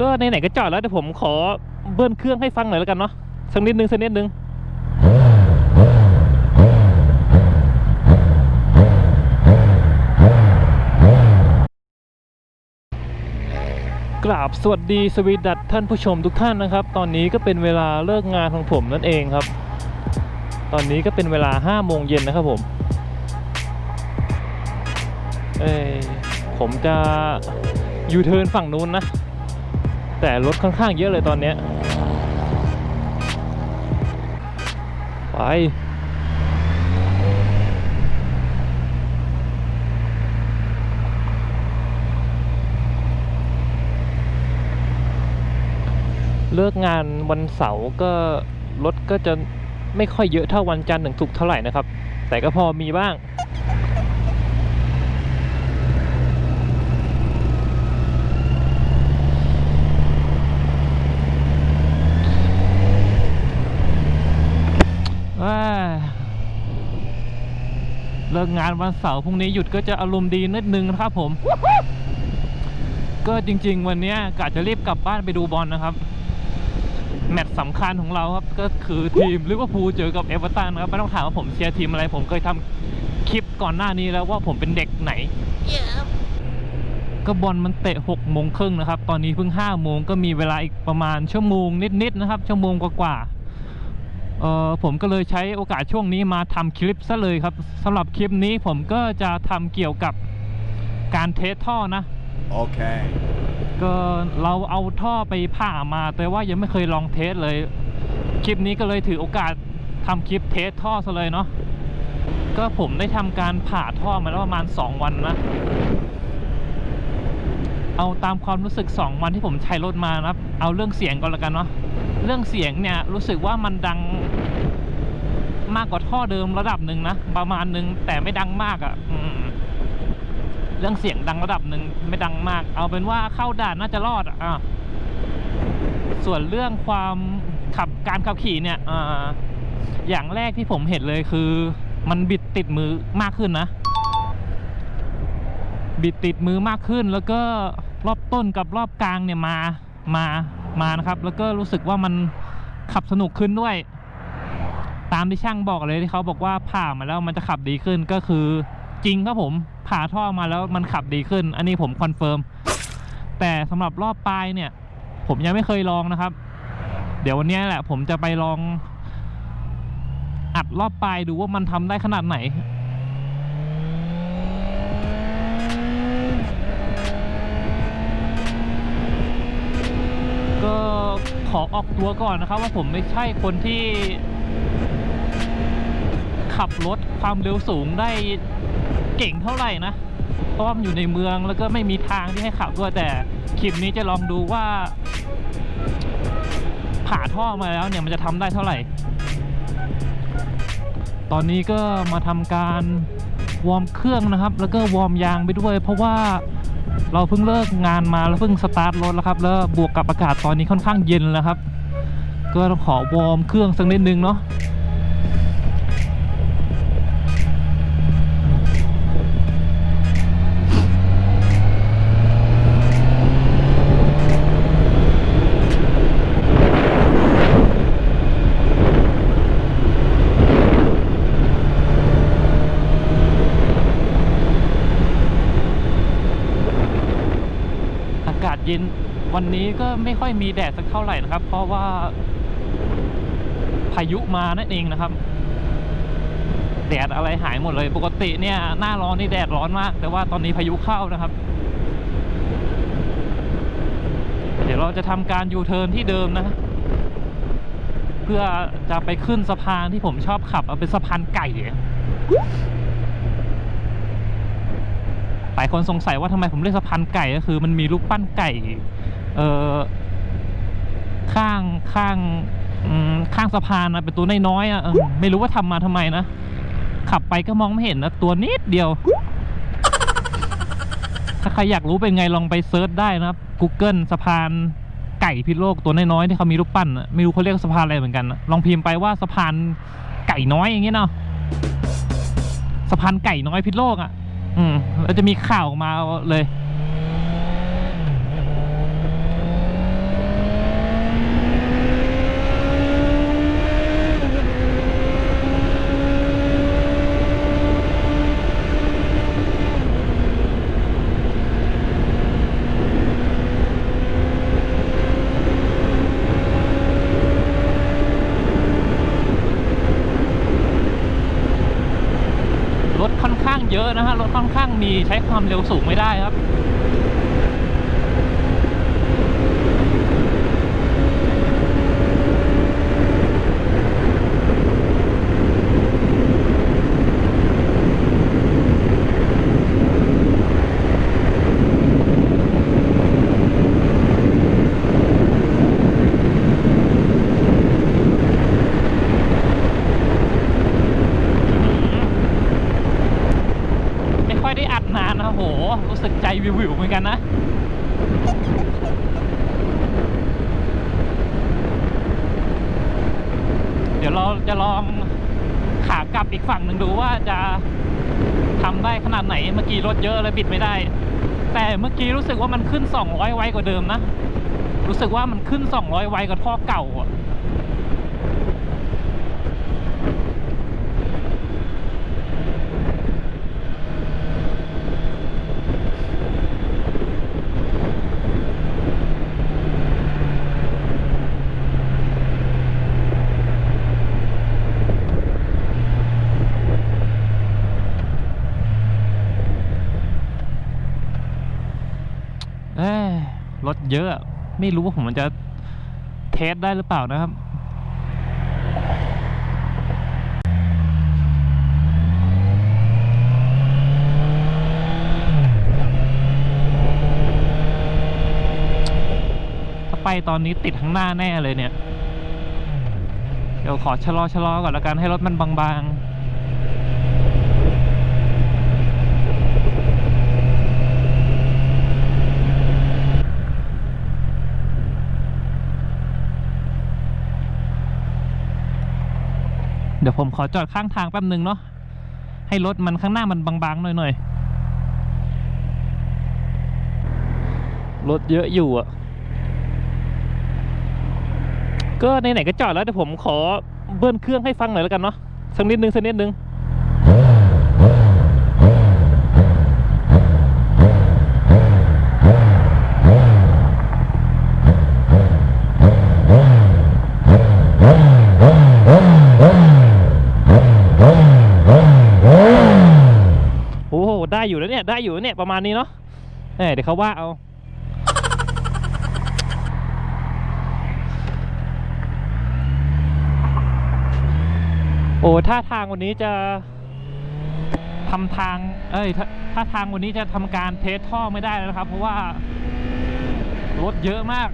ก็ไหนๆก็จอดแล้วเดี๋ยวผมขอเบิ้ลเครื่องให้ฟังหน่อยแล้วกันเนาะสักนิดนึงสักนิดนึงกราบสวัสดีสวีดัตท่านผู้ชมทุกท่านนะครับ ตอนนี้ก็เป็นเวลาเลิกงานของผมนั่นเองครับ ตอนนี้ก็เป็นเวลา5โมงเย็นนะครับผมเอ้ผมจะยูเทิร์นฝั่งนู้นนะ แต่รถค่อนข้างเยอะเลยตอนเนี้ยไปเลิกงานวันเสาร์ก็รถก็จะไม่ค่อยเยอะเท่าวันจันทร์ถึงศุกร์เท่าไหร่นะครับ แต่ก็พอมีบ้าง ว้า เลิกงานวันเสาร์พรุ่งนี้หยุดก็จะอารมณ์ดีนิดนึงนะครับผม ก็จริง ๆ วันนี้กะจะรีบกลับบ้านไปดูบอลนะครับ แมตช์สำคัญของเราครับ ก็คือทีมลิเวอร์พูลเจอกับเอเวอร์ตันครับไม่ต้องถามว่าผมเชียร์ทีมอะไร ผมเคยทำคลิปก่อนหน้านี้แล้วว่าผมเป็นเด็กไหนก็บอลมันเตะ6โมงครึ่งนะครับ ตอนนี้เพิ่ง5โมงก็มีเวลาอีกประมาณชั่วโมงนิดๆนะครับ ชั่วโมงกว่าๆ เออผมก็เลยใช้โอกาสช่วงนี้มาทำคลิปซะเลยครับสำหรับคลิปนี้ผมก็จะทำเกี่ยวกับการเทสท่อนะ Okay. ก็เราเอาท่อไปผ่ามา แต่ว่ายังไม่เคยลองเทสเลย คลิปนี้ก็เลยถือโอกาสทำคลิปเทสท่อซะเลยเนาะก็ผมได้ทำการผ่าท่อมาแล้วประมาณ 2 วันนะ เอาตามความรู้สึก 2 วันที่ผมใช้รถมานะครับ เอาเรื่องเสียงก่อนละกันเนาะเรื่องเสียงเนี่ยรู้สึกว่ามันดัง มากกว่าท่อเดิมระดับหนึ่งนะประมาณหนึ่งแต่ไม่ดังมากอะ่ะเรื่องเสียงดังระดับหนึ่งไม่ดังมาก เอาเป็นว่าเข้าด่านน่าจะรอดอะส่วนเรื่องความขับการขับขี่เนี่ยออย่างแรกที่ผมเห็นเลยคือ มันบิดติดมือมากขึ้นนะ บิดติดมือมากขึ้น แล้วก็รอบต้นกับรอบกลางเนี่ยมามามานะครับ แล้วก็รู้สึกว่ามันขับสนุกขึ้นด้วย ตามที่ช่างบอกเลยที่เขาบอกว่าผ่ามาแล้วมันจะขับดีขึ้นก็คือจริงครับผมผ่าท่อมาแล้วมันขับดีขึ้น อันนี้ผมคอนเฟิร์มแต่สำหรับรอบปลายเนี่ย ผมยังไม่เคยลองนะครับ เดี๋ยววันนี้แหละ ผมจะไปลอง อัดรอบปลายดูว่ามันทำได้ขนาดไหนก็ขอออกตัวก่อนนะครับ ว่าผมไม่ใช่คนที่ ขับรถความเร็วสูงได้เก่งเท่าไหร่นะ เพราะว่ามันอยู่ในเมืองแล้วก็ไม่มีทางที่ให้ขับด้วยแต่คลิปนี้จะลองดูว่า ผ่าท่อมาแล้วเนี่ยมันจะทำได้เท่าไหร่ ตอนนี้ก็มาทำการวอร์มเครื่องนะครับ แล้วก็วอร์มยางไปด้วย เพราะว่าเราเพิ่งเลิกงานมาแล้วเพิ่งสตาร์ทรถแล้วครับ แล้วบวกกับอากาศตอนนี้ค่อนข้างเย็นแล้วครับ ก็ต้องขอวอร์มเครื่องสักนิดนึงเนาะ อากาศเย็น วันนี้ก็ไม่ค่อยมีแดดสักเท่าไหร่นะครับ เพราะว่าพายุมานั่นเองนะครับ แดดอะไรหายหมดเลย ปกติเนี่ย หน้าร้อนนี่แดดร้อนมาก แต่ว่าตอนนี้พายุเข้านะครับ เดี๋ยวเราจะทำการยูเทิร์นที่เดิมนะ เพื่อจะไปขึ้นสะพานที่ผมชอบขับ เอาเป็นสะพานไก่อะหลายคนสงสัยว่าทำไมผมเรียกสะพานไก่ก็คือ มันมีรูปปั้นไก่ เอ่อข้างข้างข้างสะพานนะเป็นตัวน้อยๆอะไม่รู้ว่าทำมาทำไมนะ ขับไปก็มองไม่เห็นนะตัวนิดเดียว ถ้าใครอยากรู้เป็นไงลองไปเซิร์ชได้นะครับ Google สะพานไก่พิโลกตัวน้อยๆที่เขามีรูปปั้นอะไม่รู้เขาเรียกสะพานอะไรเหมือนกันนะลองพิมพ์ไปว่าสะพานไก่น้อยอย่างเงี้ยเนาะสะพานไก่น้อยพิโลกอะ อืมแล้วจะมีข่าวออกมาเลย มี ใช้ความเร็วสูงไม่ได้ครับ ไม่ค่อยได้อัดนานนะโหรู้สึกใจวิววิวเหมือนกันนะ เดี๋ยวเราจะลองขากลับอีกฝั่งหนึ่งดูว่าจะทำได้ขนาดไหนเมื่อกี้รถเยอะเลยบิดไม่ได้ แต่เมื่อกี้รู้สึกว่ามันขึ้น 200 ไวกว่าเดิมนะ รู้สึกว่ามันขึ้น 200 ไวกว่าท่อเก่าอะ เอ้ยรถ เยอะ ไม่รู้ว่าผมมันจะเทสได้หรือเปล่านะครับถ้าไปตอนนี้ติดข้างหน้าแน่เลยเนี่ย เดี๋ยวขอชะลอชะลอก่อนละกันให้รถมันบางๆ เดี๋ยวผมขอจอดข้างทางแป๊บนึงเนาะให้รถมันข้างหน้ามันบางๆหน่อยๆรถเยอะอยู่อะ ก็ไหนๆก็จอดแล้วเดี๋ยวผมขอเบิ้ลเครื่องให้ฟังหน่อยแล้วกันเนาะสักนิดนึงสักนิดนึง โอ้โห ได้อยู่แล้ว เนี่ยได้อยู่เนี่ยประมาณนี้เนาะเอ้ยเดี๋ยวเขาว่าเอาโอ้ท่าทางวันนี้จะทำทาง เอ้ยถ้าทางวันนี้จะทำการเทสท่อไม่ได้แล้วครับ เพราะว่ารถเยอะมาก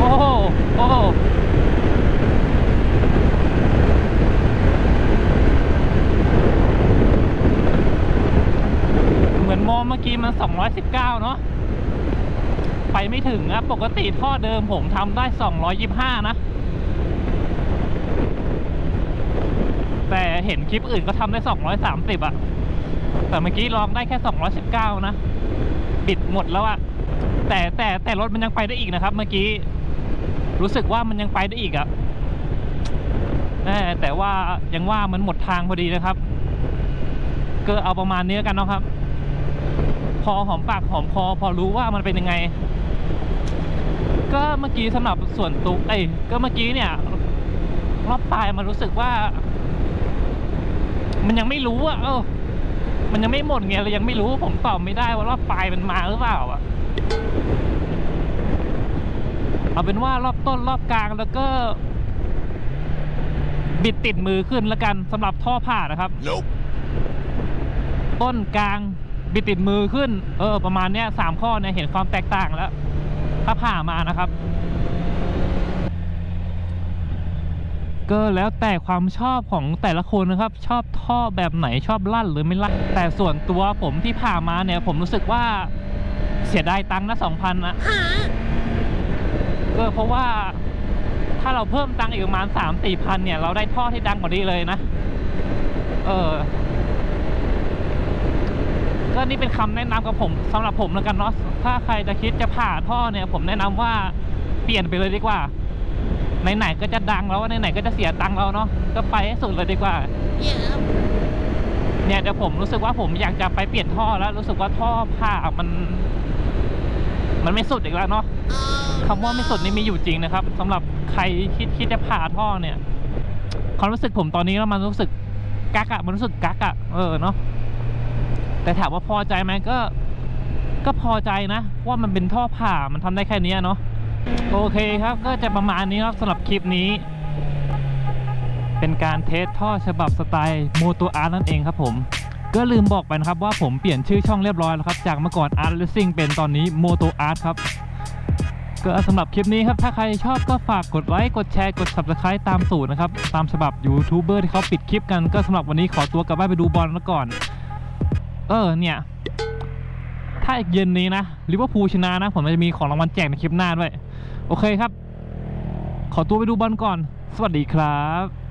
โอ้โหโอ้โหเหมือนมองเมื่อกี้มัน 219 เนาะ ไปไม่ ถึงครับ ปกติท่อเดิมผมทำได้ 225 นะ แต่เห็นคลิปอื่นก็ทำได้ 230อะแต่เมื่อกี้ลองได้แค่ 219 นะ บิดหมดแล้วอะแต่แต่แต่รถมันยังไปได้อีกนะครับ เมื่อกี้ รู้สึกว่ามันยังไปได้อีกอะแม่แต่ว่ายังว่ามันหมดทางพอดีนะครับ ก็เอาประมาณนี้กันเนาะครับ พอหอมปากหอมคอพอรู้ว่ามันเป็นยังไง ก็เมื่อกี้สำหรับส่วนตุกเอ้ยก็เมื่อกี้เนี่ยรอบปลายมันรู้สึกว่า มันยังไม่รู้อะเออมันยังไม่หมดไงเลยยังไม่รู้ผมตอบไม่ได้ว่ารอบปลายมันมาหรือเปล่าอะเอาเป็นว่ารอบต้นรอบกลางแล้วก็ บิดติดมือขึ้นแล้วกันสำหรับท่อผ่านะครับ Nope. ต้นกลางบิดติดมือขึ้น เออ ประมาณเนี้ยสามข้อเนี่ยเห็นความแตกต่างแล้ว ถ้าผ่ามานะครับ ก็แล้วแต่ความชอบของแต่ละคนนะครับ ชอบท่อแบบไหนชอบลั่นหรือไม่ลั่น แต่ส่วนตัวผมที่ผ่ามาเนี่ย ผมรู้สึกว่าเสียดายตังค์นะสองพันนะก็เพราะว่าถ้าเราเพิ่มตังค์อีกประมาณสามสี่พันเนี่ย เราได้ท่อที่ดังกว่านี้เลยนะ เออ ก็นี่เป็นคำแนะนำกับผมสำหรับผมแล้วกันเนาะถ้าใครจะคิดจะผ่าท่อเนี่ย ผมแนะนำว่าเปลี่ยนไปเลยดีกว่าไหนๆก็จะดังแล้วไหนๆก็จะเสียตังค์แล้วเนาะก็ไปให้สุดเลยดีกว่าเนี่ยเดี๋ยวผมรู้สึกว่าผมอยากจะไปเปลี่ยนท่อแล้วรู้สึกว่าท่อผ่ามัน มันไม่สุดอีกแล้วเนาะคำว่าไม่สุดนี่มีอยู่จริงนะครับสำหรับใครคิดคิดจะผ่าท่อเนี่ยความรู้สึกผมตอนนี้แล้วมันรู้สึกกักอะมันรู้สึกกักอะเออเนาะ แต่ถามว่าพอใจไหมก็ ก็พอใจนะว่ามันเป็นท่อผ่ามันทำได้แค่นี้เนาะโอเคครับก็จะประมาณนี้ครับสำหรับคลิปนี้ เป็นการเทสท่อฉบับสไตล์โมโตอาร์นั่นเองครับผมก็ลืมบอกไปนะครับว่าผมเปลี่ยนชื่อช่องเรียบร้อยแล้วครับ จากเมื่อก่อนอาร์ r ์ c ซิ่งเป็นตอนนี้โมโตอาร์ตครับ ก็สำหรับคลิปนี้ครับ ถ้าใครชอบก็ฝากกดไลค์กดแชร์กด subscribe ตามสูตรนะครับ ตามฉบับยูทูบเบอร์ที่เขาปิดคลิปกันก็สำหรับวันนี้ขอตัวกลับบ้านไปดูบอลแล้วก่อน เออเนี่ย ถ้าอีกเย็นนี้นะลิเวอร์พูลชนะนะ ผมจะมีของรางวัลแจกในคลิปหน้าด้วย โอเคครับ ขอตัวไปดูบอลก่อน สวัสดีครับ